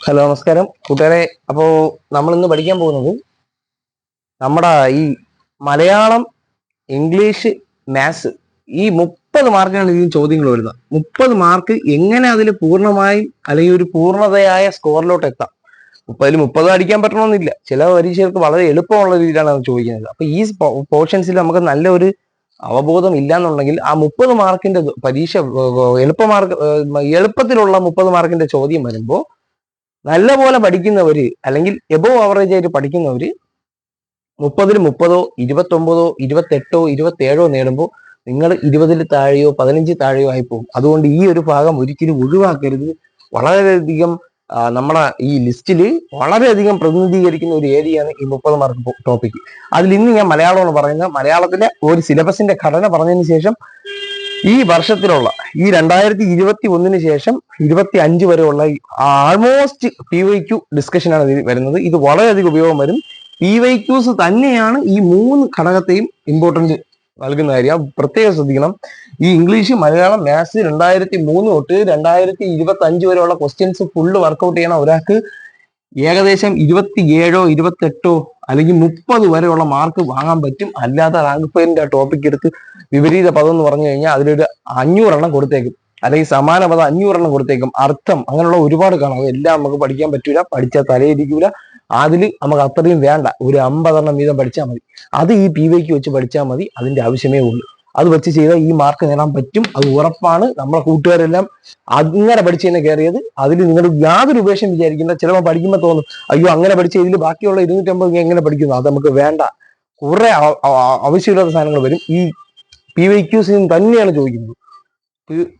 Hello നമസ്കാരം. കൂട്ടുകാരെ അപ്പോൾ നമ്മൾ ഇന്ന് പഠിക്കാൻ പോകുന്നത് നമ്മുടെ ഈ മലയാളം ഇംഗ്ലീഷ് മാത്സ് ഈ മുപ്പത് മാർക്കിനാണ് ഇതിൽ ചോദ്യങ്ങൾ വരുന്നത്. മുപ്പത് മാർക്ക് എങ്ങനെ അതിൽ പൂർണമായും അല്ലെങ്കിൽ ഒരു പൂർണതയായ സ്കോറിലോട്ട് എത്താം? മുപ്പതിൽ മുപ്പത് അടിക്കാൻ പറ്റണമെന്നില്ല ചില പരീക്ഷകൾക്ക് വളരെ എളുപ്പമുള്ള രീതിയിലാണ് അത് ചോദിക്കുന്നത്. അപ്പൊ ഈ പോർഷൻസിൽ നമുക്ക് നല്ല ഒരു അവബോധം ഇല്ലാന്നുണ്ടെങ്കിൽ ആ മുപ്പത് മാർക്കിന്റെ പരീക്ഷ എളുപ്പ മാർക്ക് എളുപ്പത്തിലുള്ള മുപ്പത് മാർക്കിന്റെ ചോദ്യം വരുമ്പോൾ നല്ലപോലെ പഠിക്കുന്നവര് അല്ലെങ്കിൽ എബോവ് ആവറേജ് ആയിട്ട് പഠിക്കുന്നവര് മുപ്പതിൽ മുപ്പതോ ഇരുപത്തൊമ്പതോ ഇരുപത്തെട്ടോ ഇരുപത്തേഴോ നേടുമ്പോൾ നിങ്ങൾ ഇരുപതിൽ താഴെയോ പതിനഞ്ച് താഴെയോ ആയി പോകും. അതുകൊണ്ട് ഈ ഒരു ഭാഗം ഒരിക്കലും ഒഴിവാക്കരുത്. വളരെയധികം നമ്മുടെ ഈ ലിസ്റ്റിൽ വളരെയധികം പ്രതിനിധീകരിക്കുന്ന ഒരു ഏരിയയാണ് ഈ മുപ്പത് മാർക്ക് ടോപ്പിക് അതിൽ ഇന്ന് ഞാൻ മലയാളമാണ് പറയുന്നത്. മലയാളത്തിലെ ഒരു സിലബസിന്റെ ഘടന പറഞ്ഞതിന് ശേഷം ഈ വർഷത്തിലുള്ള ഈ രണ്ടായിരത്തി ഇരുപത്തി ഒന്നിന് ശേഷം ഇരുപത്തി അഞ്ച് വരെയുള്ള ആൾമോസ്റ്റ് പി വൈ ക്യു ഡിസ്കഷനാണ് ഇതിൽ വരുന്നത്. ഇത് വളരെയധികം ഉപയോഗം വരും. പി വൈ ക്യൂസ് തന്നെയാണ് ഈ മൂന്ന് ഘടകത്തെയും ഇമ്പോർട്ടൻസ് നൽകുന്ന കാര്യം. പ്രത്യേകം ശ്രദ്ധിക്കണം. ഈ ഇംഗ്ലീഷ് മലയാളം മാത്സ് രണ്ടായിരത്തി മൂന്ന് തൊട്ട് രണ്ടായിരത്തി ഇരുപത്തി അഞ്ച് വരെയുള്ള ക്വസ്റ്റ്യൻസ് ഫുള്ള് വർക്കൗട്ട് ചെയ്യണം. ഒരാൾക്ക് ഏകദേശം ഇരുപത്തി ഏഴോ ഇരുപത്തെട്ടോ അല്ലെങ്കിൽ മുപ്പത് വരെയുള്ള മാർക്ക് വാങ്ങാൻ പറ്റും. അല്ലാതെ റാങ്ക് ഫെയറിന്റെ ടോപ്പിക് എടുത്ത് വിപരീത പദം എന്ന് പറഞ്ഞു കഴിഞ്ഞാൽ അതിലൊരു അഞ്ഞൂറെണ്ണം കൊടുത്തേക്കും. അല്ലെങ്കിൽ സമാന പദം അഞ്ഞൂറെണ്ണം കൊടുത്തേക്കും. അർത്ഥം അങ്ങനെയുള്ള ഒരുപാട് കാണാം. എല്ലാം നമുക്ക് പഠിക്കാൻ പറ്റൂല. പഠിച്ചാൽ തലയിരിക്കൂല. അതിൽ നമുക്ക് അത്രയും വേണ്ട. ഒരു അമ്പതെണ്ണം വീതം പഠിച്ചാൽ മതി. അത് ഈ പി വൈക്ക് വെച്ച് പഠിച്ചാൽ മതി. അതിന്റെ ആവശ്യമേ ഉള്ളൂ. അത് വെച്ച് ചെയ്താൽ ഈ മാർക്ക് നേടാൻ പറ്റും. അത് ഉറപ്പാണ്. നമ്മളെ കൂട്ടുകാരെല്ലാം അങ്ങനെ പഠിച്ച് തന്നെ കയറിയത്. അതിൽ നിങ്ങൾ യാതൊരു ഉപേക്ഷം വിചാരിക്കുന്ന ചിലപ്പോൾ പഠിക്കുമ്പോൾ തോന്നും അയ്യോ അങ്ങനെ പഠിച്ച ഇതിൽ ബാക്കിയുള്ള ഇരുന്നൂറ്റമ്പത് എങ്ങനെ പഠിക്കുന്നു. അത് നമുക്ക് വേണ്ട. കുറെ ആവശ്യമില്ലാത്ത സാധനങ്ങൾ വരും. ഈ പി വൈ ക്യൂസിൽ തന്നെയാണ് ചോദിക്കുന്നത്.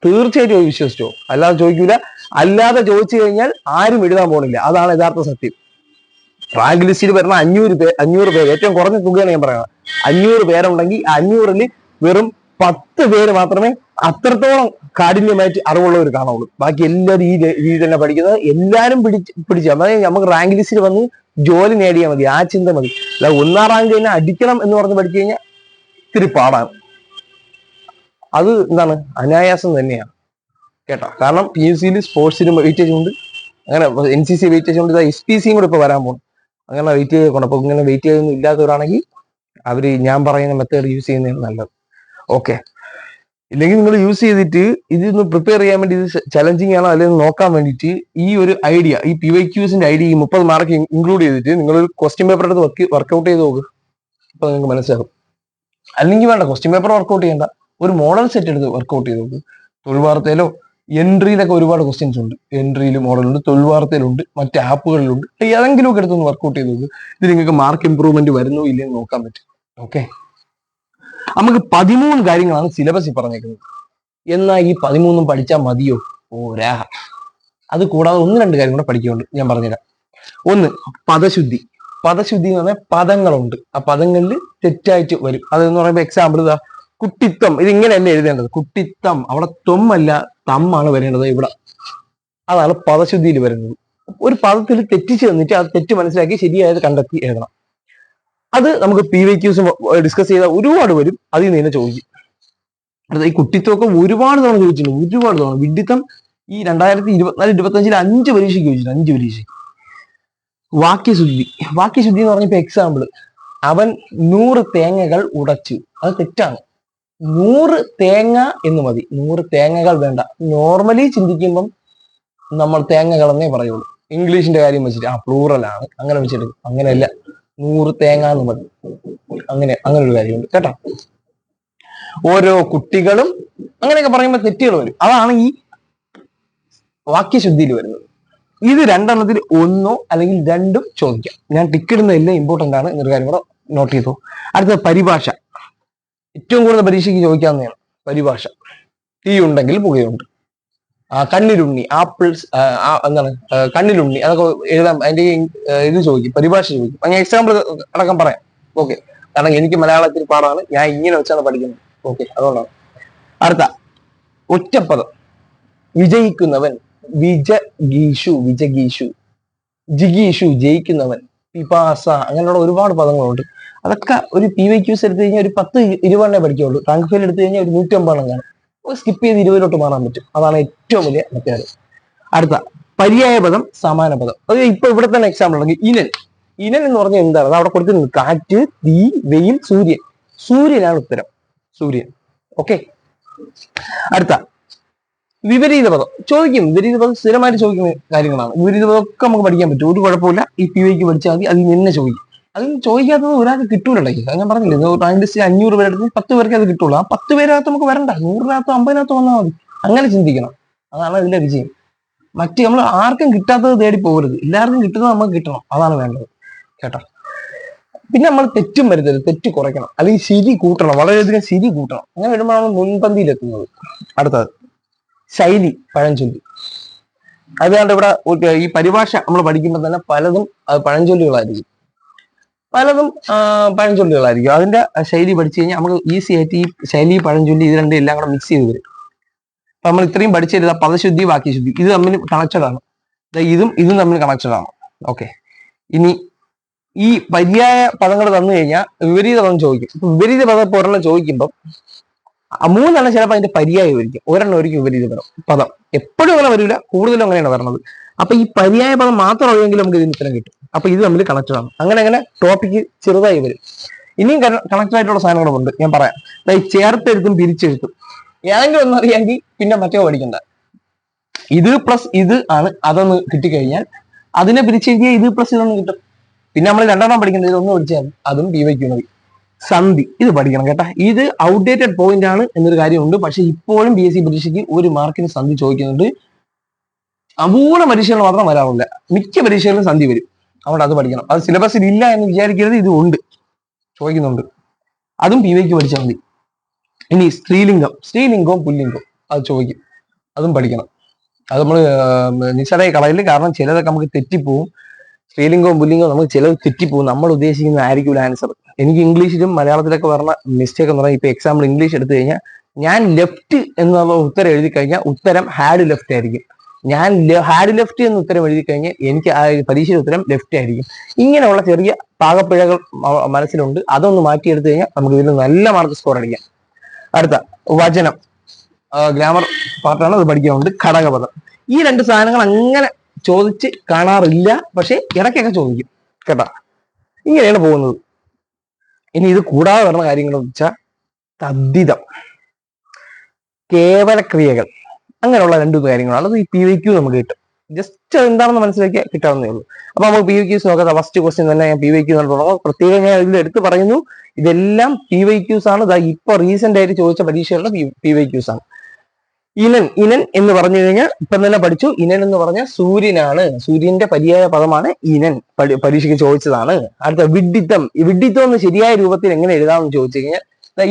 തീർച്ചയായിട്ടും വിശ്വസിച്ചോ? അല്ലാതെ ചോദിക്കൂല. അല്ലാതെ ചോദിച്ചു കഴിഞ്ഞാൽ ആരും എഴുതാൻ പോണില്ല. അതാണ് യഥാർത്ഥ സത്യം. റാങ്ക് ലിസ്റ്റിൽ വരുന്ന അഞ്ഞൂറ് പേര് അഞ്ഞൂറ് പേര്. ഏറ്റവും കുറഞ്ഞ തുകയാണ് ഞാൻ പറയുന്നത്. അഞ്ഞൂറ് പേരുണ്ടെങ്കിൽ അഞ്ഞൂറിൽ വെറും പത്ത് പേര് മാത്രമേ അത്രത്തോളം കാഠിന്യമായിട്ട് അറിവുള്ളവർ കാണുള്ളൂ ബാക്കി എല്ലാവരും ഈ രീതി തന്നെ പഠിക്കുന്നത് എല്ലാവരും പിടിച്ച് പിടിച്ചാൽ മതി നമുക്ക് റാങ്ക് ലിസ്റ്റിൽ വന്ന് ജോലി നേടിയാൽ മതി ആ ചിന്ത മതി. അല്ല ഒന്നാം റാങ്ക് തന്നെ അടിക്കണം എന്ന് പറഞ്ഞ് പഠിച്ചു കഴിഞ്ഞാൽ ഇത്തിരി പാടാണ് അത് എന്താണ്? അനായാസം തന്നെയാണ് കേട്ടോ? കാരണം പി എസ് സിയിൽ സ്പോർട്സിലും വെയിറ്റേജ് ഉണ്ട്. അങ്ങനെ എൻ സി സി വെയിറ്റേജ് ഉണ്ട്. എസ് പി സിയും കൂടെ ഇപ്പൊ വരാൻ പോകും അങ്ങനെ വെയിറ്റ് ചെയ്ത് അപ്പൊ ഇങ്ങനെ വെയിറ്റ് ചെയ്തൊന്നും ഇല്ലാത്തവരാണെങ്കിൽ അവർ ഞാൻ പറയുന്ന മെത്തേഡ് യൂസ് ചെയ്യുന്നതാണ് നല്ലത്. ഓക്കെ ഇല്ലെങ്കിൽ നിങ്ങൾ യൂസ് ചെയ്തിട്ട് ഇതൊന്ന് പ്രിപ്പയർ ചെയ്യാൻ വേണ്ടി ഇത് ചലഞ്ചിങ് ആണോ അല്ലെങ്കിൽ നോക്കാൻ വേണ്ടിയിട്ട് ഈ ഒരു ഐഡിയ ഈ പി വൈ ക്യൂസിന്റെ ഐഡിയ ഈ മുപ്പത് മാർക്ക് ഇൻക്ലൂഡ് ചെയ്തിട്ട് നിങ്ങൾ ഒരു ക്വസ്റ്റ്യൻ പേപ്പർ എടുത്ത് വർക്ക് വർക്കൗട്ട് ചെയ്ത് നോക്ക്. അപ്പൊ നിങ്ങൾക്ക് മനസ്സിലാകും അല്ലെങ്കിൽ വേണ്ട ക്വസ്റ്റ്യൻ പേപ്പർ വർക്കൗട്ട് ചെയ്യേണ്ട. ഒരു മോഡൽ സെറ്റ് എടുത്ത് വർക്കൗട്ട് ചെയ്ത് നോക്ക്. തൊഴിൽ വാർത്തയിലോ എൻട്രിയിലൊക്കെ ഒരുപാട് ക്വസ്റ്റ്യൻസ് ഉണ്ട്. എൻട്രിയിൽ മോഡലുണ്ട് തൊഴിൽ വാർത്തയിലുണ്ട് മറ്റ് ആപ്പുകളിലുണ്ട് ഏതെങ്കിലുമൊക്കെ എടുത്തൊന്ന് വർക്കൗട്ട് ചെയ്ത് നോക്ക്. ഇത് നിങ്ങൾക്ക് മാർക്ക് ഇമ്പ്രൂവ്മെന്റ് വരുന്നോ ഇല്ലെന്ന് നോക്കാൻ പറ്റും. ഓക്കെ നമുക്ക് പതിമൂന്ന് കാര്യങ്ങളാണ് സിലബസിൽ പറഞ്ഞേക്കുന്നത്. എന്നാൽ ഈ പതിമൂന്നും പഠിച്ചാൽ മതിയോ? ഓരാ അത് കൂടാതെ ഒന്ന് രണ്ട് കാര്യം കൂടെ പഠിക്കുന്നുണ്ട്. ഞാൻ പറഞ്ഞുതരാം. ഒന്ന് പദശുദ്ധി. പദശുദ്ധി എന്ന് പറഞ്ഞാൽ പദങ്ങളുണ്ട്. ആ പദങ്ങളിൽ തെറ്റായിട്ട് വരും. അതെന്ന് പറയുമ്പോൾ എക്സാമ്പിൾ ഇതാ. കുട്ടിത്തം ഇതിങ്ങനെയല്ല എഴുതേണ്ടത്? കുട്ടിത്തം അവിടെ തൊമ്മല്ല തമ്മാണ് വരേണ്ടത് ഇവിടെ. അതാണ് പദശുദ്ധിയിൽ വരുന്നത്. ഒരു പദത്തിൽ തെറ്റിച്ച് തന്നിട്ട് അത് തെറ്റ് മനസ്സിലാക്കി ശരിയായത് കണ്ടെത്തി എഴുതണം. അത് നമുക്ക് പി വൈ ക്യൂസ് ഡിസ്കസ് ചെയ്ത ഒരുപാട് വരും. അതിൽ നിന്ന് തന്നെ ചോദിക്കും. ഈ കുട്ടിത്തൊക്കെ ഒരുപാട് തവണ ചോദിച്ചിട്ടുണ്ട്. ഒരുപാട് തവണ. വിഡിത്തം ഈ രണ്ടായിരത്തി ഇരുപത്തിനാല് ഇരുപത്തഞ്ചിൽ അഞ്ച് പരീക്ഷയ്ക്ക് ചോദിച്ചിട്ടുണ്ട്. അഞ്ച് പരീക്ഷയ്ക്ക്. വാക്യശുദ്ധി. വാക്യശുദ്ധി എന്ന് പറഞ്ഞപ്പോ എക്സാമ്പിൾ അവൻ നൂറ് തേങ്ങകൾ ഉടച്ചു. അത് തെറ്റാണ്. നൂറ് തേങ്ങ എന്ന് മതി. നൂറ് തേങ്ങകൾ വേണ്ട. നോർമലി ചിന്തിക്കുമ്പം നമ്മൾ തേങ്ങകൾ എന്നേ പറയുള്ളൂ ഇംഗ്ലീഷിന്റെ കാര്യം വെച്ചിട്ട് ആ പ്ലൂറൽ ആണ്. അങ്ങനെ വെച്ചിട്ട് അങ്ങനെയല്ല. നൂറ് തേങ്ങ എന്ന് മതി. അങ്ങനെ അങ്ങനെ ഒരു കാര്യമുണ്ട്. കേട്ടോ? ഓരോ കുട്ടികളും അങ്ങനെയൊക്കെ പറയുമ്പോൾ തെറ്റുകൾ വരും. അതാണ് ഈ വാക്യശുദ്ധിയിൽ വരുന്നത്. ഇത് രണ്ടെണ്ണത്തിൽ ഒന്നോ അല്ലെങ്കിൽ രണ്ടും ചോദിക്കാം. ഞാൻ ടിക്കിടുന്ന എല്ലാം ഇമ്പോർട്ടന്റ് ആണ് എന്നൊരു കാര്യം കൂടെ നോട്ട് ചെയ്തു. അടുത്തത് പരിഭാഷ. ഏറ്റവും കൂടുതൽ പരീക്ഷയ്ക്ക് ചോദിക്കാവുന്നതാണ് പരിഭാഷ. തീ ഉണ്ടെങ്കിൽ പുകയുണ്ട്. കണ്ണിലുണ്ണി ആപ്പിൾ എന്താണ് കണ്ണിലുണ്ണി അതൊക്കെ എഴുതാം അതിന്റെ ഇത് ചോദിക്കും പരിഭാഷ ചോദിക്കും. ഞാൻ എക്സാമ്പിൾ അടക്കം പറയാം. ഓക്കെ കാരണം എനിക്ക് മലയാളത്തിൽ പാടാണ്. ഞാൻ ഇങ്ങനെ വെച്ചാണ് പഠിക്കുന്നത്. ഓക്കെ അതുകൊണ്ടാണ്. അടുത്ത. ഒറ്റപ്പദം. വിജയിക്കുന്നവൻ വിജഗീഷു വിജഗീഷു. ജിഗീഷു ജയിക്കുന്നവൻ പിപാസ. അങ്ങനെയുള്ള ഒരുപാട് പദങ്ങളുണ്ട്. അതൊക്കെ ഒരു പി വൈ ക്യൂസ് എടുത്തു കഴിഞ്ഞാൽ ഒരു പത്ത് ഇരുപതെണ്ണേ പഠിക്കുള്ളൂ റാങ്ക് ഫെയിൽ എടുത്തു കഴിഞ്ഞാൽ ഒരു നൂറ്റമ്പതെണ്ണം കാണും. സ്കിപ്പ് ചെയ്ത് ഇരുപതിലോട്ട് മാറാൻ പറ്റും. അതാണ് ഏറ്റവും വലിയ മെത്തേഡ് അടുത്ത പര്യായ പദം സമാന പദം. അത് ഇപ്പൊ ഇവിടെ തന്നെ എക്സാമ്പിൾ ഉണ്ടെങ്കിൽ ഇനൻ. ഇനൻ എന്ന് പറഞ്ഞാൽ എന്താണ്? അവിടെ കൊടുത്തിട്ടുണ്ട്. കാറ്റ് തീ വെയിൽ സൂര്യൻ. സൂര്യനാണ് ഉത്തരം. സൂര്യൻ. ഓക്കെ അടുത്ത വിപരീത പദം. ചോദിക്കും. വിപരീത പദം സ്ഥിരമായിട്ട് ചോദിക്കുന്ന കാര്യങ്ങളാണ്. വിപരീത പദം ഒക്കെ നമുക്ക് പഠിക്കാൻ പറ്റും. ഒരു കുഴപ്പമില്ല. ഈ പി വൈക്ക് പഠിച്ചാൽ മതി. അതിൽ നിന്ന് ചോദിക്കും. അത് ചോദിക്കാത്തത് ഒരാൾക്ക് കിട്ടൂലുണ്ടെങ്കിൽ അത് ഞാൻ പറഞ്ഞില്ലേ ലിസ്റ്റ് അഞ്ഞൂറ് പേരെടുത്ത് പത്ത് പേർക്ക് അത് കിട്ടുള്ളൂ. ആ പത്ത് പേരകത്ത് നമുക്ക് വരണ്ട. നൂറിനകത്തോ അമ്പതിനകത്തോ വന്നാൽ മതി. അങ്ങനെ ചിന്തിക്കണം. അതാണ് അതിന്റെ വിജയം. മറ്റ് നമ്മൾ ആർക്കും കിട്ടാത്തത് തേടി പോകരുത്. എല്ലാവർക്കും കിട്ടുന്നത് നമുക്ക് കിട്ടണം. അതാണ് വേണ്ടത്. കേട്ടോ? പിന്നെ നമ്മൾ തെറ്റും വരുത്തരുത്. തെറ്റ് കുറയ്ക്കണം. അല്ലെങ്കിൽ ശരി കൂട്ടണം. വളരെയധികം ശരി കൂട്ടണം. അങ്ങനെ വരുമ്പോഴാണ് മുൻപന്തിയിലെത്തുന്നത്. അടുത്തത്. ശൈലി പഴഞ്ചൊല്ലി. അതുകൊണ്ട് ഇവിടെ ഈ പരിഭാഷ നമ്മൾ പഠിക്കുമ്പോൾ തന്നെ പലതും അത് പഴഞ്ചൊല്ലുകളായിരിക്കും. പലതും പഴഞ്ചൊല്ലുകളായിരിക്കും. അതിന്റെ ശൈലി പഠിച്ചു കഴിഞ്ഞാൽ നമുക്ക് ഈസി ആയിട്ട് ഈ ശൈലി പഴഞ്ചൊല്ലി ഇത് രണ്ടും എല്ലാം കൂടെ മിക്സ് ചെയ്ത് വരും. അപ്പൊ നമ്മൾ ഇത്രയും പഠിച്ചിരുന്ന പദശുദ്ധി വാക്യശുദ്ധി ഇത് തമ്മിൽ കണക്റ്റഡ് ആണ്. ഇതും ഇതും തമ്മിൽ കണക്റ്റഡ് ആണ്. ഓക്കെ ഇനി ഈ പര്യായ പദങ്ങൾ തന്നു കഴിഞ്ഞാൽ വിപരീത പദം ചോദിക്കും. വിപരീത പദം ഇപ്പൊ ഒരെണ്ണം ചോദിക്കുമ്പോൾ മൂന്നെണ്ണം ചിലപ്പോൾ അതിന്റെ പര്യായം ഒരിക്കും ഒരെണ്ണം ഒരിക്കും വിപരീത പദം. പദം. എപ്പോഴും അങ്ങനെ വരില്ല കൂടുതലും അങ്ങനെയാണ് വരുന്നത് അപ്പൊ ഈ പര്യായ പദം മാത്രം അറിയെങ്കിൽ നമുക്ക് ഇതിന് ഉത്തരം കിട്ടും. അപ്പൊ ഇത് തമ്മിൽ കണക്റ്റഡ് ആണ്. അങ്ങനെ അങ്ങനെ ടോപ്പിക്ക് ചെറുതായി വരും. ഇനിയും കണക്റ്റഡ് ആയിട്ടുള്ള സാധനങ്ങളും ഉണ്ട്. ഞാൻ പറയാം. അതായത് ചേർത്തെഴുത്തും പിരിച്ചെഴുത്തും. ഏതെങ്കിലും ഒന്നും അറിയാമെങ്കിൽ പിന്നെ മറ്റോ പഠിക്കണ്ട. ഇത് പ്ലസ് ഇത് ആണ്. അതൊന്ന് കിട്ടിക്കഴിഞ്ഞാൽ അതിനെ പിരിച്ചെഴുതിയാൽ ഇത് പ്ലസ് ഇതൊന്നും കിട്ടും. പിന്നെ നമ്മൾ രണ്ടെണ്ണം പഠിക്കേണ്ടത് ഇതൊന്നും പഠിച്ചാൽ. അതും ബി വൈക്ക് മതി സന്ധി. ഇത് പഠിക്കണം കേട്ടാ. ഇത് ഔട്ട്ഡേറ്റഡ് പോയിന്റ് ആണ് എന്നൊരു കാര്യമുണ്ട്. പക്ഷെ ഇപ്പോഴും ബി എസ് സി പരീക്ഷയ്ക്ക് ഒരു മാർക്കിന് സന്ധി ചോദിക്കുന്നുണ്ട്. അപൂർണ പരീക്ഷകൾ മാത്രം വരാറില്ല. മിക്ക പരീക്ഷകളിലും സന്ധി വരും. അതുകൊണ്ട് അത് പഠിക്കണം. അത് സിലബസിൽ ഇല്ല എന്ന് വിചാരിക്കരുത്. ഇത് ഉണ്ട്. ചോദിക്കുന്നുണ്ട്. അതും പി വൈക്ക് പഠിച്ചാൽ മതി. ഇനി സ്ത്രീലിംഗം. സ്ത്രീലിംഗവും പുല്ലിംഗവും. അത് ചോദിക്കും. അതും പഠിക്കണം. അത് നമ്മൾ നിസ്സാരമായി കളയില്ല കാരണം ചിലതൊക്കെ നമുക്ക് തെറ്റിപ്പോവും. സ്ത്രീലിംഗവും പുല്ലിംഗവും നമുക്ക് ചിലത് തെറ്റിപ്പോവും. നമ്മൾ ഉദ്ദേശിക്കുന്ന ആയിരിക്കില്ല ആൻസർ എനിക്ക് ഇംഗ്ലീഷിലും മലയാളത്തിലൊക്കെ പറഞ്ഞ മിസ്റ്റേക്ക് എന്ന് പറഞ്ഞാൽ ഇപ്പൊ എക്സാമ്പിൾ ഇംഗ്ലീഷ് എടുത്തു കഴിഞ്ഞാൽ ഞാൻ ലെഫ്റ്റ് എന്നുള്ള ഉത്തരം എഴുതി കഴിഞ്ഞാൽ ഉത്തരം ഹാഡ് ലെഫ്റ്റ് ആയിരിക്കും. ഞാൻ ഹാഡ് ലെഫ്റ്റ് എന്ന് ഉത്തരം എഴുതി കഴിഞ്ഞാൽ എനിക്ക് ആ പരീക്ഷയുടെ ഉത്തരം ലെഫ്റ്റ് ആയിരിക്കും. ഇങ്ങനെയുള്ള ചെറിയ പാകപ്പിഴകൾ മനസ്സിലുണ്ട്. അതൊന്ന് മാറ്റിയെടുത്തു കഴിഞ്ഞാൽ നമുക്ക് ഇതിൽ നല്ല മാർക്ക് സ്കോർ അടിക്കാം. അടുത്ത വചനം. ഗ്രാമർ പാർട്ടാണ് അത് പഠിക്കാറുണ്ട് ഘടകപദം. ഈ രണ്ട് സാധനങ്ങൾ അങ്ങനെ ചോദിച്ച് കാണാറില്ല പക്ഷെ ഇടയ്ക്കൊക്കെ ചോദിക്കും. കേട്ടാ? ഇങ്ങനെയാണ് പോകുന്നത്. ഇനി ഇത് കൂടാതെ വരുന്ന കാര്യങ്ങൾ വെച്ചാൽ തദ്ധിതം. കേവല ക്രിയകൾ അങ്ങനെയുള്ള രണ്ട് കാര്യങ്ങളാണ്. അത് ഈ പി വി ക്യൂ നമുക്ക് കിട്ടും. ജസ്റ്റ് എന്താണെന്ന് മനസ്സിലാക്കിയാൽ കിട്ടാവുന്നേ ഉള്ളൂ. അപ്പൊ നമുക്ക് പി വി ക്യൂസ് നോക്കാം. ഫസ്റ്റ് ക്വസ്റ്റ്യൻ തന്നെ ഞാൻ പി വൈ ക്യൂ തുടങ്ങും. പ്രത്യേകം ഞാൻ ഇതിൽ എടുത്ത് പറയുന്നു. ഇതെല്ലാം പി വൈ ക്യൂസ് ആണ്. ഇപ്പൊ റീസെന്റ് ആയിട്ട് ചോദിച്ച പരീക്ഷകളുടെ പി വൈ ക്യൂസ് ആണ്. ഇനൻ ഇനൻ എന്ന് പറഞ്ഞു കഴിഞ്ഞാൽ ഇപ്പം തന്നെ പഠിച്ചു. ഇനൻ എന്ന് പറഞ്ഞാൽ സൂര്യനാണ്. സൂര്യന്റെ പര്യായ പദമാണ് ഇനൻ. പരീക്ഷയ്ക്ക് ചോദിച്ചതാണ്. അടുത്ത വിഡിത്തം വിഡിത്തം എന്ന് ശരിയായ രൂപത്തിൽ എങ്ങനെ എഴുതാമെന്ന് ചോദിച്ചു കഴിഞ്ഞാൽ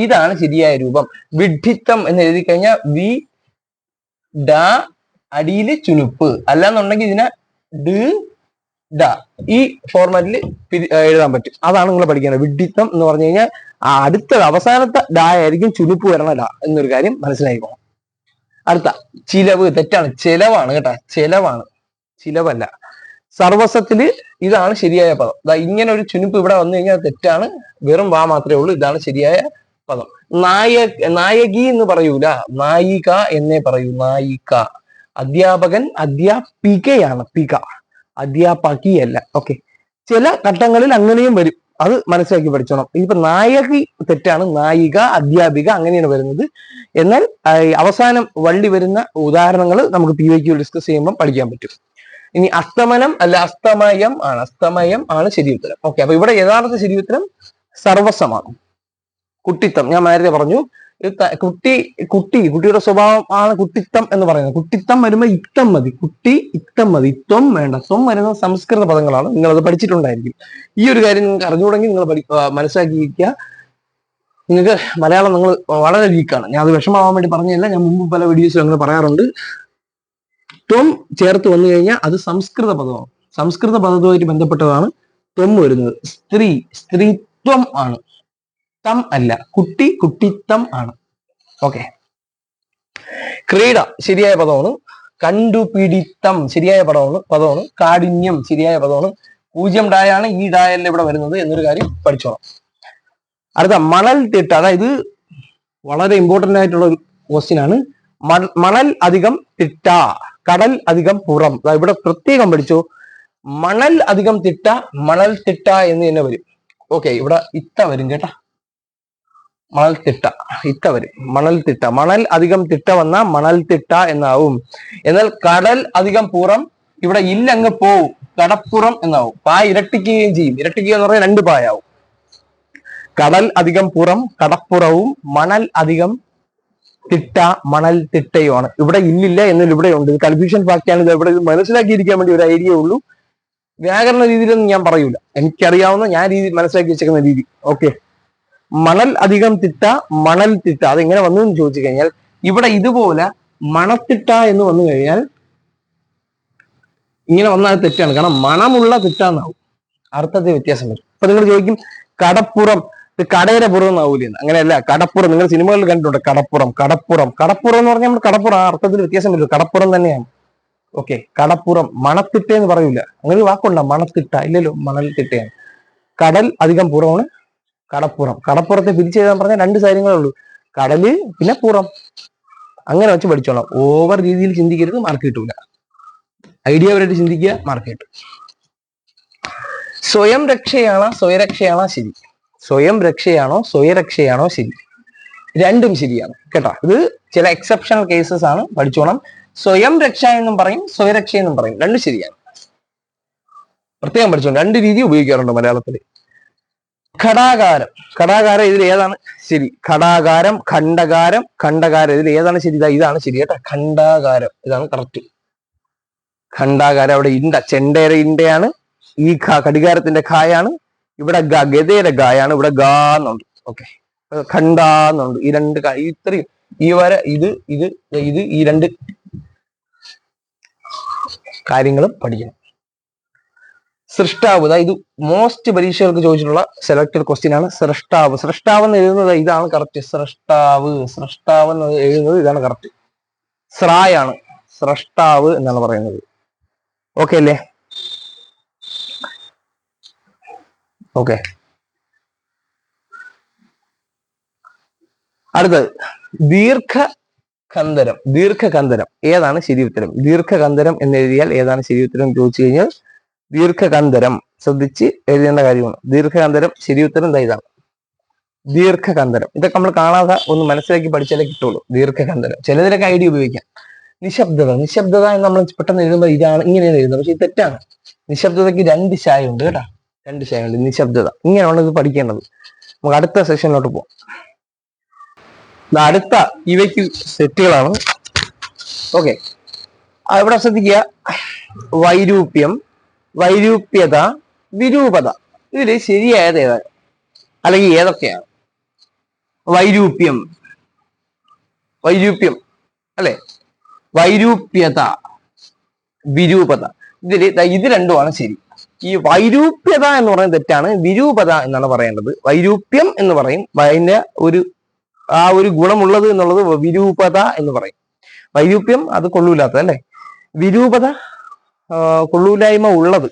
ഇതാണ് ശരിയായ രൂപം. വിഡിത്തം എന്ന് എഴുതി കഴിഞ്ഞാൽ വി ഡ അടിയിൽ ചുനുപ്പ്. അല്ലാന്നുണ്ടെങ്കിൽ ഇതിനെ ഡ ഡ. ഈ ഫോർമാറ്റിൽ എഴുതാൻ പറ്റും. അതാണ് നിങ്ങൾ പഠിക്കേണ്ടത്. വിഡിത്തം എന്ന് പറഞ്ഞു കഴിഞ്ഞാൽ അടുത്ത അവസാനത്തെ ഡ ആയിരിക്കും ചുനുപ്പ് വരണ ഡ എന്നൊരു കാര്യം മനസ്സിലായിക്കോണം അടുത്ത ചിലവ്. തെറ്റാണ്. ചെലവാണ് കേട്ടാ. ചെലവാണ്. ചിലവല്ല. സർവസത്തിൽ ഇതാണ് ശരിയായ പദം. ഇങ്ങനെ ഒരു ചുനുപ്പ് ഇവിടെ വന്നു കഴിഞ്ഞാൽ തെറ്റാണ്. വെറും വാ മാത്രമേ ഉള്ളൂ. ഇതാണ് ശരിയായ പദം. നായ നായകി എന്ന് പറയൂല. നായിക എന്നേ പറയൂ. നായിക. അധ്യാപകൻ അധ്യാപികയാണ്. പിക. അധ്യാപകി അല്ല. ഓക്കെ ചില ഘട്ടങ്ങളിൽ അങ്ങനെയും വരും. അത് മനസ്സിലാക്കി പഠിച്ചോണം. ഇപ്പൊ നായകി തെറ്റാണ്. നായിക അധ്യാപിക അങ്ങനെയാണ് വരുന്നത്. എന്നാൽ അവസാനം വള്ളി വരുന്ന ഉദാഹരണങ്ങൾ നമുക്ക് പി വൈ ഡിസ്കസ് ചെയ്യുമ്പോൾ പഠിക്കാൻ പറ്റും. ഇനി അസ്തമനം അല്ല അസ്തമയം ആണ്. അസ്തമയം ആണ് ശരി ഉത്തരം ഓക്കെ അപ്പൊ ഇവിടെ യഥാർത്ഥ ശരി ഉത്തരം സർവസ്വമാണ് കുട്ടിത്തം. ഞാൻ നേരത്തെ പറഞ്ഞു കുട്ടി കുട്ടി കുട്ടിയുടെ സ്വഭാവം ആണ് കുട്ടിത്തം എന്ന് പറയുന്നത്. കുട്ടിത്തം വരുമ്പോൾ ഇത്തം മതി. കുട്ടി ഇത്തം മതി. ത്വം വേണ്ട. ത്വം വരുന്ന സംസ്കൃത പദങ്ങളാണ്. നിങ്ങൾ അത് പഠിച്ചിട്ടുണ്ടായിരിക്കും. ഈ ഒരു കാര്യം നിങ്ങൾക്ക് അറിഞ്ഞുകൂടെങ്കിൽ നിങ്ങൾ മനസ്സിലാക്കിയിരിക്കുക. നിങ്ങൾക്ക് മലയാളം നിങ്ങൾ വളരെ വീക്കാണ് ഞാൻ അത് വിഷമാവാൻ വേണ്ടി പറഞ്ഞില്ല ഞാൻ മുമ്പ് പല വീഡിയോസിലും അങ്ങനെ പറയാറുണ്ട്. ത്വം ചേർത്ത് വന്നു കഴിഞ്ഞാൽ അത് സംസ്കൃത പദമാണ്. സംസ്കൃത പദവുമായിട്ട് ബന്ധപ്പെട്ടതാണ് ത്വം വരുന്നത്. സ്ത്രീ സ്ത്രീത്വം ആണ്. തം അല്ല കുട്ടി കുട്ടിത്തം ആണ്. ഓക്കെ ക്രീഡ ശരിയായ പദമാണ്. കണ്ടുപിടിത്തം ശരിയായ പദമാണ് പദമാണ്. കാഠിന്യം ശരിയായ പദമാണ്. പൂജ്യം ഡായാണ് ഈ ഡായല്ല ഇവിടെ വരുന്നത് എന്നൊരു കാര്യം പഠിച്ചോളാം. അടുത്ത മണൽ തിട്ട. അതായത് വളരെ ഇമ്പോർട്ടന്റ് ആയിട്ടുള്ള ഒരു ക്വസ്റ്റ്യൻ ആണ്. മണൽ അധികം തിട്ട കടൽ അധികം പുറം. ഇവിടെ പ്രത്യേകം പഠിച്ചു. മണൽ അധികം തിട്ട മണൽ തിട്ട എന്ന് തന്നെ വരും. ഓക്കെ ഇവിടെ ഇത്ത വരും കേട്ടാ. മണൽ തിട്ട ഇത്ത വരും മണൽ തിട്ട. മണൽ അധികം തിട്ട വന്ന മണൽ തിട്ട എന്നാവും. എന്നാൽ കടൽ അധികം പുറം ഇവിടെ ഇല്ലങ്ങ് പോവും. കടപ്പുറം എന്നാവും. പായ ഇരട്ടിക്കുകയും ചെയ്യും. ഇരട്ടിക്കുക എന്ന് പറഞ്ഞാൽ രണ്ട് പായാവും. കടൽ അധികം പുറം കടപ്പുറവും മണൽ അധികം തിട്ട മണൽ തിട്ടയുമാണ്. ഇവിടെ ഇല്ലില്ല എന്നാൽ ഇവിടെ ഉണ്ട്. കൺഫ്യൂഷൻ ഫാക്റ്റാണ്. ഇത് ഇവിടെ മനസ്സിലാക്കിയിരിക്കാൻ വേണ്ടി ഒരു ഐഡിയ ഉള്ളൂ. വ്യാകരണ രീതിയിലൊന്നും ഞാൻ പറയൂല. എനിക്കറിയാവുന്ന ഞാൻ രീതി മനസ്സിലാക്കി വെച്ചേക്കുന്ന രീതി. ഓക്കെ. മണൽ അധികം തിട്ട മണൽ തിട്ട. അതെങ്ങനെ വന്നു എന്ന് ചോദിച്ചു കഴിഞ്ഞാൽ ഇവിടെ ഇതുപോലെ മണത്തിട്ട എന്ന് വന്നു കഴിഞ്ഞാൽ ഇങ്ങനെ വന്നാൽ തെറ്റാണ്. കാരണം മണമുള്ള തിട്ട എന്നാവും. അർത്ഥത്തിൽ വ്യത്യാസം വരും. അപ്പൊ നിങ്ങൾ ചോദിക്കും കടപ്പുറം. ഇത് കടയുടെ പുറം എന്നാവൂല അങ്ങനെയല്ല കടപ്പുറം. നിങ്ങൾ സിനിമകളിൽ കണ്ടിട്ടുണ്ട് കടപ്പുറം കടപ്പുറം. കടപ്പുറം എന്ന് പറഞ്ഞാൽ നമ്മൾ കടപ്പുറം. ആ അർത്ഥത്തിൽ വ്യത്യാസം വരും കടപ്പുറം തന്നെയാണ്. ഓക്കെ കടപ്പുറം. മണത്തിട്ട എന്ന് പറയൂല. അങ്ങനെ ഒരു വാക്കുണ്ടോ. മണത്തിട്ട. ഇല്ലല്ലോ മണൽ തിട്ടയാണ്. കടൽ അധികം പുറമാണ്. കടപ്പുറം. കടപ്പുറത്തെ പിരിച്ചെഴുതാൻ പറഞ്ഞാൽ രണ്ട് കാര്യങ്ങളേ ഉള്ളൂ. കടൽ പിന്നെ പുറം. അങ്ങനെ വെച്ച് പഠിച്ചോളാം. ഓവർ രീതിയിൽ ചിന്തിക്കരുത് മാർക്ക് കിട്ടൂല. ഐഡിയ പരമായിട്ട് ചിന്തിക്കുക മാർക്ക് കിട്ടും. സ്വയം രക്ഷയാണോ സ്വയരക്ഷയാണോ ശരി? സ്വയം രക്ഷയാണോ സ്വയരക്ഷയാണോ ശരി? രണ്ടും ശരിയാണ്. കേട്ടോ? ഇത് ചില എക്സെപ്ഷണൽ കേസസ് ആണ്. പഠിച്ചോണം. സ്വയം രക്ഷ എന്നും പറയും സ്വയരക്ഷ എന്നും പറയും. രണ്ടും ശരിയാണ്. പ്രത്യേകം പഠിച്ചോണം. രണ്ട് രീതി ഉപയോഗിക്കാറുണ്ട് മലയാളത്തിൽ ഘടാകാരം. ഘടാകാരം ഇതിൽ ഏതാണ്? ശരി. ഘടാകാരം ഖണ്ഡകാരം. ഖണ്ഡകാരം ഇതിൽ ഏതാണ് ശരി? ഇതാ ഇതാണ് ശരി കേട്ടോ. ഖണ്ഡാകാരം. ഇതാണ് കറക്റ്റ് ഖണ്ഡാകാരം അവിടെ ഇണ്ട ചെണ്ടയുടെ ഇണ്ടയാണ്. ഈ ഘടികാരത്തിന്റെ ഖായാണ്. ഇവിടെ ഗതയുടെ ഗായാണ്. ഇവിടെ ഗാ എന്നുണ്ട്. ഓക്കെ ഖണ്ഡാന്നുണ്ട് ഈ രണ്ട് ഇത്രയും ഈ വര ഇത് ഇത് ഇത് ഈ രണ്ട് കാര്യങ്ങളും പഠിക്കണം. സൃഷ്ടാവ്. ഇത് മോസ്റ്റ് പരീക്ഷകൾക്ക് ചോദിച്ചിട്ടുള്ള സെലക്ടഡ് ക്വസ്റ്റ്യൻ ആണ് സൃഷ്ടാവ്. സൃഷ്ടാവ് എന്ന് എഴുതുന്നത് ഇതാണ് കറക്റ്റ് സൃഷ്ടാവ്. സൃഷ്ടാവ് എന്ന് എഴുതുന്നത് ഇതാണ് കറക്റ്റ് സ്രായാണ്. സൃഷ്ടാവ് എന്നാണ് പറയുന്നത്. ഓക്കെ അല്ലേ? ഓക്കെ അടുത്തത്. ദീർഘകന്ധരം ദീർഘകന്ധരം ഏതാണ് ശരി ഉത്തരം ദീർഘകന്ധരം എന്ന് എഴുതിയാൽ ഏതാണ് ശരി ഉത്തരം ചോദിച്ചു കഴിഞ്ഞാൽ ദീർഘകന്ധരം ശ്രദ്ധിച്ച് എഴുതേണ്ട കാര്യമാണ്. ദീർഘകന്ധരം ഉത്തരം ഇതാണ്. ദീർഘകന്ധരം ഇതൊക്കെ നമ്മൾ കാണാതെ ഒന്ന് മനസ്സിലാക്കി പഠിച്ചാലേ കിട്ടുള്ളൂ. ദീർഘകന്ധരം ചിലതിലൊക്കെ ഐഡിയ ഉപയോഗിക്കാം. നിശബ്ദത. നിശബ്ദത എന്ന് നമ്മൾ പെട്ടെന്ന് എഴുതുമ്പോൾ ഇതാണ് ഇങ്ങനെയാണ് എഴുതുന്നത്. പക്ഷെ ഇത് തെറ്റാണ്. നിശബ്ദതയ്ക്ക് രണ്ട് ശായുണ്ട് കേട്ടാ. രണ്ട് ശായുണ്ട് നിശബ്ദത. ഇങ്ങനെയാണ് ഇത് പഠിക്കേണ്ടത്. നമുക്ക് അടുത്ത സെഷനിലോട്ട് പോവാം. അടുത്ത ഇവയ്ക്ക് സെറ്റുകളാണ്. ഓക്കെ. ഇവിടെ ശ്രദ്ധിക്കുക. വൈരൂപ്യം. വൈരൂപ്യത വിരൂപത. ഇതിൽ ശരിയായത് ഏതാണ്? അല്ലെങ്കിൽ ഏതൊക്കെയാണ്? വൈരൂപ്യം. വൈരൂപ്യം അല്ലെ? വൈരൂപ്യത വിരൂപത. ഇതിൽ ഇത് രണ്ടുമാണ് ശരി. ഈ വൈരൂപ്യത എന്ന് പറയുന്നത് തെറ്റാണ്. വിരൂപത എന്നാണ് പറയേണ്ടത്. വൈരൂപ്യം എന്ന് പറയും. അതിന്റെ ഒരു ആ ഒരു ഗുണമുള്ളത് എന്നുള്ളത് വിരൂപത എന്ന് പറയും. വൈരൂപ്യം അത് കൊള്ളൂലാത്തത് അല്ലെ വിരൂപത കൊള്ളൂലായ്മ ഉള്ളത്.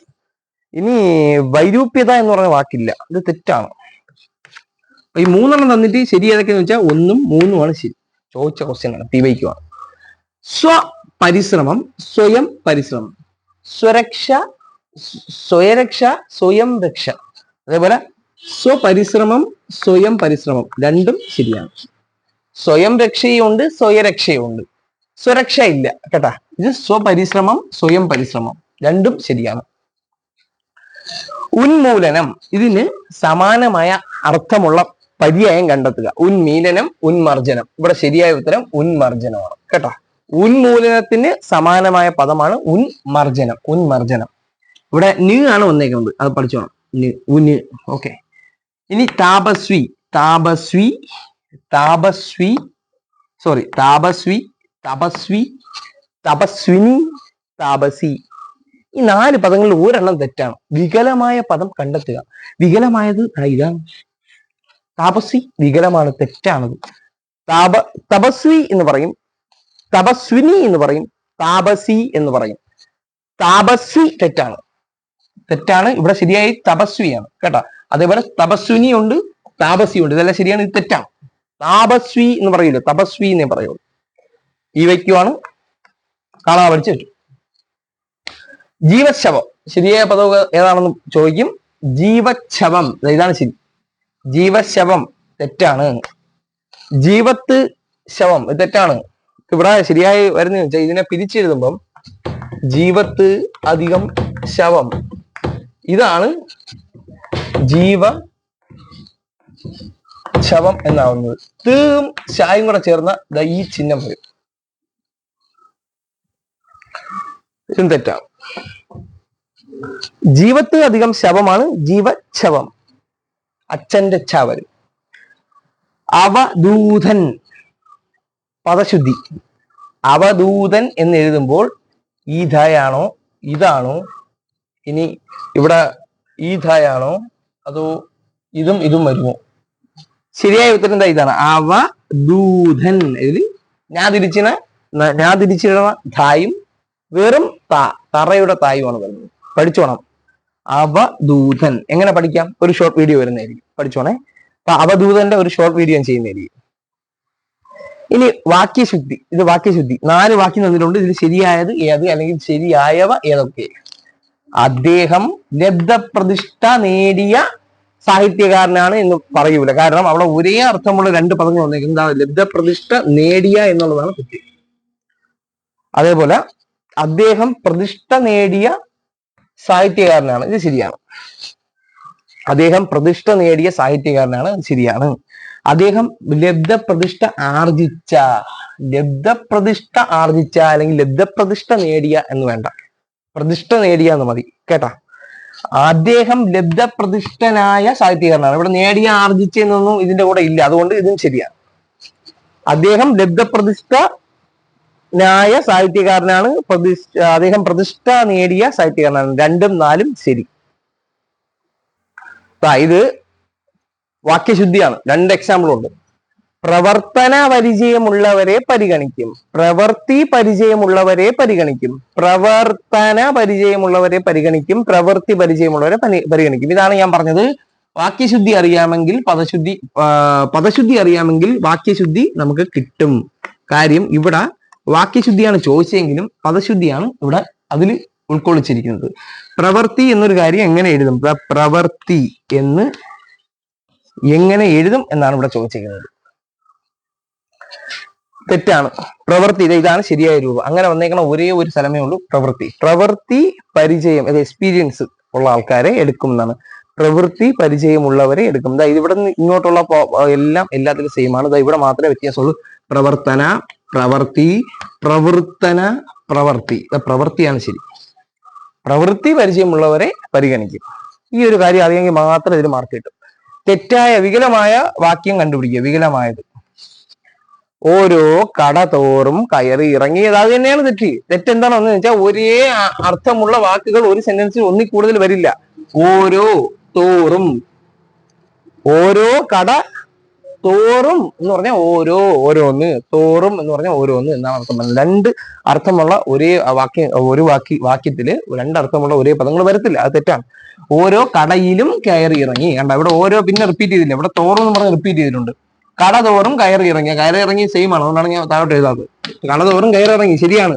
ഇനി വൈരൂപ്യത എന്ന് പറഞ്ഞ വാക്കില്ല. ഇത് തെറ്റാണ്. ഈ മൂന്നെണ്ണം തന്നിട്ട് ശരി ഏതൊക്കെയെന്ന് വെച്ചാൽ ഒന്നും മൂന്നുമാണ് ശരി. ചോദിച്ച ക്വസ്റ്റ്യൻ ആണ്. തിവയ്ക്കുമാണ് സ്വ പരിശ്രമം സ്വയം പരിശ്രമം. സ്വരക്ഷ സ്വയരക്ഷ സ്വയം രക്ഷ. അതേപോലെ സ്വപരിശ്രമം സ്വയം പരിശ്രമം രണ്ടും ശരിയാണ്. സ്വയം രക്ഷയുണ്ട് സ്വയരക്ഷയുണ്ട്. സ്വരക്ഷ ഇല്ല കേട്ടാ? ഇത് സ്വപരിശ്രമം സ്വയം പരിശ്രമം. രണ്ടും ശരിയാണ്. ഉന്മൂലനം ഇതിന് സമാനമായ അർത്ഥമുള്ള പര്യായം കണ്ടെത്തുക. ഉന്മീലനം ഉന്മർജനം ഇവിടെ ശരിയായ ഉത്തരം ഉന്മർജനമാണ് കേട്ടോ? ഉന്മൂലനത്തിന് സമാനമായ പദമാണ് ഉന്മർജനം ഉന്മർജനം ഇവിടെ ന് ആണ് വന്നേക്കുന്നത്. അത് പഠിച്ചോണം. ന് ഉന് ഓക്കെ. ഇനി താപസ്വി. താപസ്വി താപസ്വി സോറി താപസ്വി തപസ്വി തപസ്വിനി താപസി. ഈ നാല് പദങ്ങളിൽ ഒരെണ്ണം തെറ്റാണ്. വികലമായ പദം കണ്ടെത്തുക. വികലമായത് ഇതാണ്. താപസി വികലമാണ് തെറ്റാണത്. താപ തപസ്വി എന്ന് പറയും. തപസ്വിനി എന്ന് പറയും. താപസി എന്ന് പറയും. താപസ്വി തെറ്റാണ്. തെറ്റാണ്. ഇവിടെ ശരിയായി തപസ്വിയാണ്. കേട്ടോ? അതേപോലെ തപസ്വിനി ഉണ്ട് താപസി ഉണ്ട്. ഇതെല്ലാം ശരിയാണ് ഇത് തെറ്റാണ്. താപസ്വി എന്ന് പറയൂല തപസ്വി എന്നേ പറയുള്ളൂ. ഈ വയ്ക്കുവാണ് കാണാൻ പഠിച്ചു വെച്ചു. ജീവശവം ശരിയായ പദം ഏതാണെന്ന് ചോദിക്കും. ജീവശവം ഇതാണ് ശരി. ജീവശവം തെറ്റാണ്. ജീവത്ത് ശവം ഇത് തെറ്റാണ്. ഇവിടെ ശരിയായി വരുന്ന ഇതിനെ പിരിച്ചെഴുതുമ്പം ജീവത്ത് അധികം ശവം. ഇതാണ് ജീവ ശവം എന്നാവുന്നത്. തീം ശായും കൂടെ ചേർന്ന ദ ഈ ചിഹ്നം വരും. ഇതും തെറ്റാണ് ജീവത്ത് അധികം ശവമാണ് ജീവശവം അച്ഛന്റെ ഛ വരും അവധൂതൻ. പദശുദ്ധി. അവധൂതൻ എന്ന് എഴുതുമ്പോൾ ഈ ധയാണോ ഇതാണോ ഇനി ഇവിടെ ഈ ധയാണോ അതോ ഇതും ഇതും വരുമോ? ശരിയായ ഉത്തരം എന്താ? ഇതാണ്. അവധൂതൻ. എഴുതി. ഞാൻ തിരിച്ചിന ഞാൻ ധായും വെറും താ തറയുടെ തായുമാണ് വരുന്നത് പഠിച്ചോണം. അവധൂതൻ. എങ്ങനെ പഠിക്കാം? ഒരു ഷോർട്ട് വീഡിയോ വരുന്നതായിരിക്കും. പഠിച്ചോണേ. അപ്പൊ അവധൂതന്റെ ഒരു ഷോർട്ട് വീഡിയോ ഞാൻ ചെയ്യുന്നതായിരിക്കും. ഇനി വാക്യശുദ്ധി. ഇത് വാക്യശുദ്ധി. നാല് വാക്യം തന്നിട്ടുണ്ട്. ഇതിൽ ശരിയായത് ഏത്? അല്ലെങ്കിൽ ശരിയായവ ഏതൊക്കെ? അദ്ദേഹം ലബ്ധപ്രതിഷ്ഠ നേടിയ സാഹിത്യകാരനാണ് എന്ന് പറയൂല. കാരണം അവിടെ ഒരേ അർത്ഥമുള്ള രണ്ട് പദങ്ങൾ വന്നേക്കുന്നത്. ലബ്ധപ്രതിഷ്ഠ നേടിയ എന്നുള്ളതാണ് കുറ്റി അതേപോലെ അദ്ദേഹം പ്രതിഷ്ഠ നേടിയ സാഹിത്യകാരനാണ്. ഇത് ശരിയാണ്. അദ്ദേഹം പ്രതിഷ്ഠ നേടിയ സാഹിത്യകാരനാണ്. ശരിയാണ്. അദ്ദേഹം ലബ്ധപ്രതിഷ്ഠ ആർജിച്ച ലബ്ധപ്രതിഷ്ഠ ആർജിച്ച അല്ലെങ്കിൽ ലബ്ധപ്രതിഷ്ഠ നേടിയ എന്ന് വേണ്ട. പ്രതിഷ്ഠ നേടിയ എന്ന് മതി. കേട്ടാ? അദ്ദേഹം ലബ്ധപ്രതിഷ്ഠനായ സാഹിത്യകാരനാണ്. ഇവിടെ നേടിയ ആർജിച്ച എന്നൊന്നും ഇതിന്റെ കൂടെ ഇല്ല. അതുകൊണ്ട് ഇതും ശരിയാണ്. അദ്ദേഹം ലബ്ധപ്രതിഷ്ഠ ന്യായ സാഹിത്യകാരനാണ്. പ്രതിഷ്ഠ അദ്ദേഹം പ്രതിഷ്ഠ നേടിയ സാഹിത്യകാരനാണ്. രണ്ടും നാലും ശരി. ഇത് വാക്യശുദ്ധിയാണ്. രണ്ട് എക്സാമ്പിൾ ഉണ്ട്. പ്രവർത്തന പരിചയമുള്ളവരെ പരിഗണിക്കും. പ്രവൃത്തി പരിചയമുള്ളവരെ പരിഗണിക്കും. പ്രവർത്തന പരിചയമുള്ളവരെ പരിഗണിക്കും. പ്രവൃത്തി പരിചയമുള്ളവരെ പരിഗണിക്കും. ഇതാണ് ഞാൻ പറഞ്ഞത്. വാക്യശുദ്ധി അറിയാമെങ്കിൽ പദശുദ്ധി പദശുദ്ധി അറിയാമെങ്കിൽ വാക്യശുദ്ധി നമുക്ക് കിട്ടും. കാര്യം ഇവിടെ വാക്യശുദ്ധിയാണ് ചോദിച്ചെങ്കിലും പദശുദ്ധിയാണ് ഇവിടെ അതിൽ ഉൾക്കൊള്ളിച്ചിരിക്കുന്നത്. പ്രവർത്തി എന്നൊരു കാര്യം എങ്ങനെ എഴുതും? പ്രവർത്തി എന്ന് എങ്ങനെ എഴുതും എന്നാണ് ഇവിടെ ചോദിച്ചിരിക്കുന്നത്. തെറ്റാണ്. പ്രവൃത്തി ഇതാണ് ശരിയായ രൂപം. അങ്ങനെ വന്നേക്കണ ഒരേ ഒരു സ്ഥലമേ ഉള്ളൂ പ്രവൃത്തി പ്രവൃത്തി പരിചയം അത് എക്സ്പീരിയൻസ് ഉള്ള ആൾക്കാരെ എടുക്കും എന്നാണ്. പ്രവൃത്തി പരിചയമുള്ളവരെ എടുക്കും. ദാ ഇവിടെ നിന്ന് ഇങ്ങോട്ടുള്ള എല്ലാം എല്ലാത്തിലും സെയിം ആണ്. ദാ ഇവിടെ മാത്രമേ വ്യത്യാസമുള്ളൂ. പ്രവർത്തന പ്രവൃത്തി പ്രവർത്തന പ്രവർത്തി. പ്രവൃത്തിയാണ് ശരി. പ്രവൃത്തി പരിചയമുള്ളവരെ പരിഗണിക്കും. ഈ ഒരു കാര്യം അറിയാമെങ്കിൽ മാത്രം ഇതിന് മാർക്ക് കിട്ടും. തെറ്റായ വികലമായ വാക്യം കണ്ടുപിടിക്കുക. വികലമായത്. ഓരോ കട തോറും കയറി ഇറങ്ങിയത്. അത് തന്നെയാണ് തെറ്റ്. തെറ്റെന്താണെന്ന് വെച്ചാൽ ഒരേ അർത്ഥമുള്ള വാക്കുകൾ ഒരു സെന്റൻസിൽ ഒന്നിൽ കൂടുതൽ വരില്ല. ഓരോ തോറും. ഓരോ കട തോറും എന്ന് പറഞ്ഞാൽ ഓരോ ഓരോന്ന് തോറും എന്ന് പറഞ്ഞാൽ ഓരോന്ന് എന്നാണ് അർത്ഥം. രണ്ട് അർത്ഥമുള്ള ഒരേ വാക്യ ഒരു വാക്യ വാക്യത്തിൽ രണ്ട് അർത്ഥമുള്ള ഒരേ പദങ്ങൾ വരത്തില്ല. അത് തെറ്റാണ്. ഓരോ കടയിലും കയറി ഇറങ്ങി കണ്ട? ഇവിടെ ഓരോ പിന്നെ റിപ്പീറ്റ് ചെയ്തില്ല. ഇവിടെ തോറും എന്ന് പറഞ്ഞ് റിപ്പീറ്റ് ചെയ്തിട്ടുണ്ട്. കട തോറും കയറി ഇറങ്ങി. കയറി ഇറങ്ങി സെയിം ആണ്. അതുകൊണ്ടാണ് ഞാൻ താഴോട്ട് എഴുതാത് കട തോറും കയറി ഇറങ്ങി. ശരിയാണ്.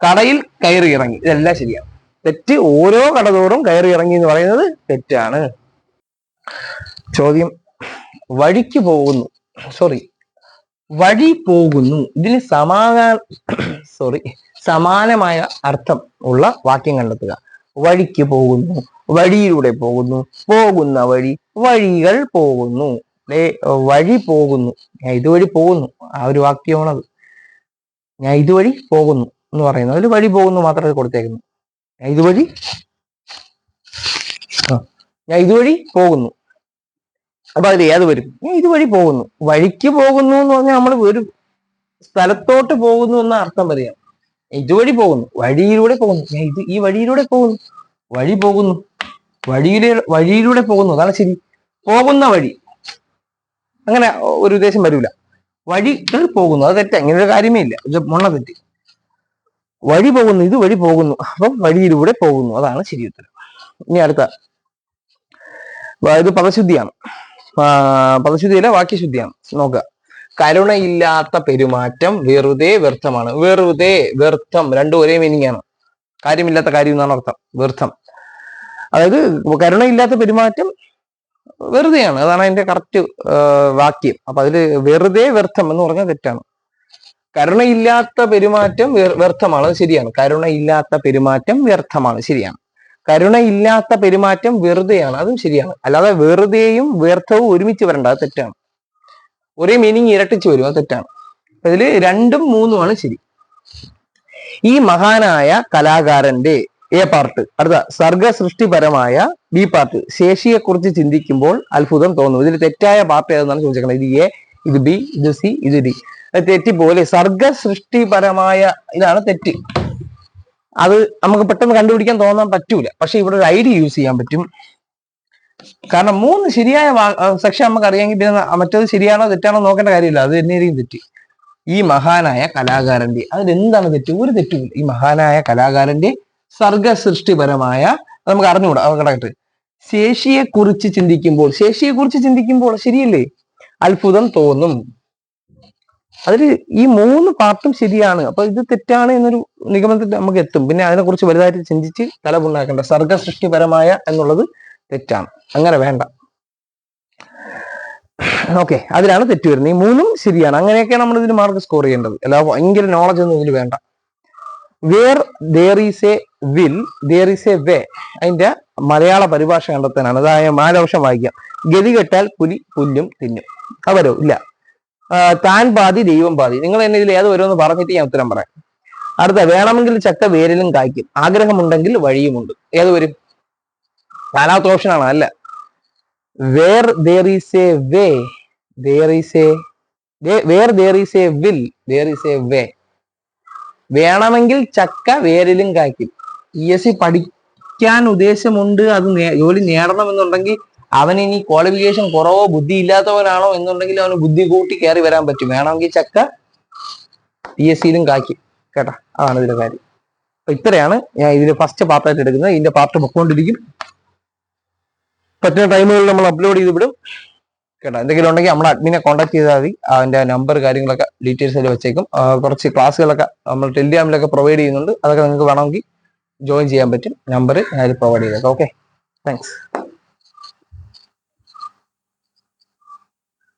കടയിൽ കയറി ഇറങ്ങി. ഇതെല്ലാം ശരിയാണ്. തെറ്റ് ഓരോ കട തോറും കയറി ഇറങ്ങി എന്ന് പറയുന്നത് തെറ്റാണ്. ചോദ്യം വഴിക്ക് പോകുന്നു. സോറി വഴി പോകുന്നു. ഇതിന് സമാന സോറി സമാനമായ അർത്ഥം ഉള്ള വാക്യം കണ്ടെത്തുക. വഴിക്ക് പോകുന്നു. വഴിയിലൂടെ പോകുന്നു. പോകുന്ന വഴി വഴികൾ പോകുന്നു. വഴി പോകുന്നു. ഞാൻ ഇതുവഴി പോകുന്നു. ആ ഒരു വാക്യമാണത്. ഞാൻ ഇതുവഴി പോകുന്നു എന്ന് പറയുന്നത് അതിൽ വഴി പോകുന്നു മാത്രമേ കൊടുത്തേക്കുന്നു. ഞാൻ ഇതുവഴി ഞാൻ ഇതുവഴി പോകുന്നു. അപ്പൊ അതിൽ ഏത് വരും? ഇതുവഴി പോകുന്നു. വഴിക്ക് പോകുന്നു എന്ന് പറഞ്ഞാൽ നമ്മൾ ഒരു സ്ഥലത്തോട്ട് പോകുന്നു എന്ന അർത്ഥം പറയാം. ഇതുവഴി പോകുന്നു. വഴിയിലൂടെ പോകുന്നു. ഞാൻ ഇത് ഈ വഴിയിലൂടെ പോകുന്നു. വഴി പോകുന്നു. വഴിയിലെ വഴിയിലൂടെ പോകുന്നു. അതാണ് ശരി. പോകുന്ന വഴി. അങ്ങനെ ഒരു ഉദ്ദേശം വരൂല. വഴികൾ പോകുന്നു. അത് തെറ്റ. ഇങ്ങനെ ഒരു കാര്യമേ ഇല്ല. മൊണ്ണ തെറ്റി. വഴി പോകുന്നു. ഇത് വഴി പോകുന്നു. അപ്പം വഴിയിലൂടെ പോകുന്നു. അതാണ് ശരി ഉത്തരം. ഇനി അടുത്ത. ഇത് പദശുദ്ധിയാണ്. ആ, പദശുദ്ധിയിലെ വാക്യശുദ്ധിയാണ് നോക്കുക. കരുണയില്ലാത്ത പെരുമാറ്റം വെറുതെ വ്യർത്ഥമാണ്. വെറുതെ വ്യർത്ഥം രണ്ടും ഒരേ മീനിങ് ആണ്. കാര്യമില്ലാത്ത കാര്യം എന്നാണ് അർത്ഥം. വ്യർത്ഥം. അതായത് കരുണയില്ലാത്ത പെരുമാറ്റം വെറുതെയാണ്. അതാണ് അതിന്റെ കറക്റ്റ് വാക്യം. അപ്പൊ അതിൽ വെറുതെ വ്യർത്ഥം എന്ന് പറഞ്ഞാൽ തെറ്റാണ്. കരുണയില്ലാത്ത പെരുമാറ്റം വ്യ- വ്യർത്ഥമാണ് അത് ശരിയാണ്. കരുണയില്ലാത്ത പെരുമാറ്റം വ്യർത്ഥമാണ് ശരിയാണ്. കരുണയില്ലാത്ത പെരുമാറ്റം വെറുതെയാണ്. അതും ശരിയാണ്. അല്ലാതെ വെറുതെയും വ്യർത്ഥവും ഒരുമിച്ച് വരണ്ട. അത് തെറ്റാണ്. ഒരേ മീനിങ് ഇരട്ടിച്ച് വരും. അത് തെറ്റാണ്. ഇതിൽ രണ്ടും മൂന്നുമാണ് ശരി. ഈ മഹാനായ കലാകാരന്റെ എ പാർട്ട് അടുത്ത സർഗസൃഷ്ടിപരമായ ബി പാർട്ട് ശേഷിയെക്കുറിച്ച് ചിന്തിക്കുമ്പോൾ അത്ഭുതം തോന്നും. ഇതിൽ തെറ്റായ പാർട്ട് ഏതെന്നാണ് ചോദിച്ചേക്കുന്നത് ഇത് എ ഇത് ബി ഇത് സി ഇത് ഡി തെറ്റിപ്പോലെ സർഗ സൃഷ്ടിപരമായ ഇതാണ് തെറ്റ്. അത് നമുക്ക് പെട്ടെന്ന് കണ്ടുപിടിക്കാൻ തോന്നാൻ പറ്റൂല. പക്ഷെ ഇവിടെ ഒരു ഐഡിയ യൂസ് ചെയ്യാൻ പറ്റും. കാരണം മൂന്ന് ശരിയായ സെക്ഷൻ നമുക്ക് അറിയാമെങ്കിൽ പിന്നെ മറ്റേത് ശരിയാണോ തെറ്റാണോ നോക്കേണ്ട കാര്യമില്ല. അത് തന്നെയായിരിക്കും തെറ്റി. ഈ മഹാനായ കലാകാരന്റെ അതിലെന്താണ് തെറ്റ്? ഒരു തെറ്റുമില്ല ഈ മഹാനായ കലാകാരന്റെ സർഗസൃഷ്ടിപരമായ സൃഷ്ടിപരമായ നമുക്ക് അറിഞ്ഞുകൂടാ കിടക്കട്ടെ ശേഷിയെ കുറിച്ച് ചിന്തിക്കുമ്പോൾ ശേഷിയെ കുറിച്ച് ചിന്തിക്കുമ്പോൾ ശരിയല്ലേ? അത്ഭുതം തോന്നും. അതിൽ ഈ മൂന്ന് പാർട്ടും ശരിയാണ്. അപ്പൊ ഇത് തെറ്റാണ് എന്നൊരു നിഗമനത്തിൽ നമുക്ക് എത്തും. പിന്നെ അതിനെക്കുറിച്ച് വലുതായിട്ട് ചിന്തിച്ച് തലപുണ്ണാക്കേണ്ട സർഗസൃഷ്ടിപരമായ എന്നുള്ളത് തെറ്റാണ്. അങ്ങനെ വേണ്ട. ഓക്കെ അതിലാണ് തെറ്റ് വരുന്നത്. ഈ മൂന്നും ശരിയാണ്. അങ്ങനെയൊക്കെയാണ് നമ്മൾ ഇതിന് മാർക്ക് സ്കോർ ചെയ്യേണ്ടത്. അല്ല ഭയങ്കര നോളജ് ഒന്നും ഇതിൽ വേണ്ട. Where there is a will there is a way അതിന്റെ മലയാള പരിഭാഷ കണ്ടെത്താനാണ്. അതായത് മാലവശം വായിക്കാം. ഗതി കെട്ടാൽ പുലി പുല്ലും തിന്നും. അവരോ ഇല്ല. താൻ പാതി ദൈവം പാതി. നിങ്ങൾ എന്നെ ഇതിൽ ഏത് വരുമെന്ന് പറഞ്ഞിട്ട് ഞാൻ ഉത്തരം പറയാം. അടുത്ത വേണമെങ്കിൽ ചക്ക വേരിലും കായ്ക്കും. ആഗ്രഹമുണ്ടെങ്കിൽ വഴിയുമുണ്ട്. ഏത് വരും? നാലാമത്തെ ആണ് അല്ല. Where there is a way there is a where there is a will there is a way വേണമെങ്കിൽ ചക്ക വേരിലും കായ്ക്കും. പി എസ് സി പഠിക്കാൻ ഉദ്ദേശമുണ്ട് അത് ജോലി നേടണം എന്നുണ്ടെങ്കിൽ അവൻ ഇനി ക്വാളിഫിക്കേഷൻ കുറവോ ബുദ്ധി ഇല്ലാത്തവനാണോ എന്നുണ്ടെങ്കിൽ അവന് ബുദ്ധി കൂട്ടി കയറി വരാൻ പറ്റും. വേണമെങ്കിൽ ചക്ക പി എസ് സിയിലും കാക്കി കേട്ടാ? അതാണ് ഇതിന്റെ കാര്യം. അപ്പൊ ഇത്രയാണ് ഞാൻ ഇതിന്റെ ഫസ്റ്റ് പാർട്ടായിട്ട് എടുക്കുന്നത്. ഇതിന്റെ പാർട്ട് പൊക്കോണ്ടിരിക്കും. പറ്റുന്ന ടൈമുകളിൽ നമ്മൾ അപ്ലോഡ് ചെയ്ത് വിടും. കേട്ടോ? എന്തെങ്കിലും ഉണ്ടെങ്കിൽ നമ്മൾ അഡ്മിനെ കോൺടാക്ട് ചെയ്താൽ മതി. അതിന്റെ നമ്പർ കാര്യങ്ങളൊക്കെ ഡീറ്റെയിൽസ് അതിൽ വെച്ചേക്കും. കുറച്ച് ക്ലാസ്സുകളൊക്കെ നമ്മൾ ടെലിഗ്രാമിലൊക്കെ പ്രൊവൈഡ് ചെയ്യുന്നുണ്ട്. അതൊക്കെ നിങ്ങൾക്ക് വേണമെങ്കിൽ ജോയിൻ ചെയ്യാൻ പറ്റും. നമ്പർ ഞാൻ പ്രൊവൈഡ് ചെയ്തേക്കാം. Okay thanks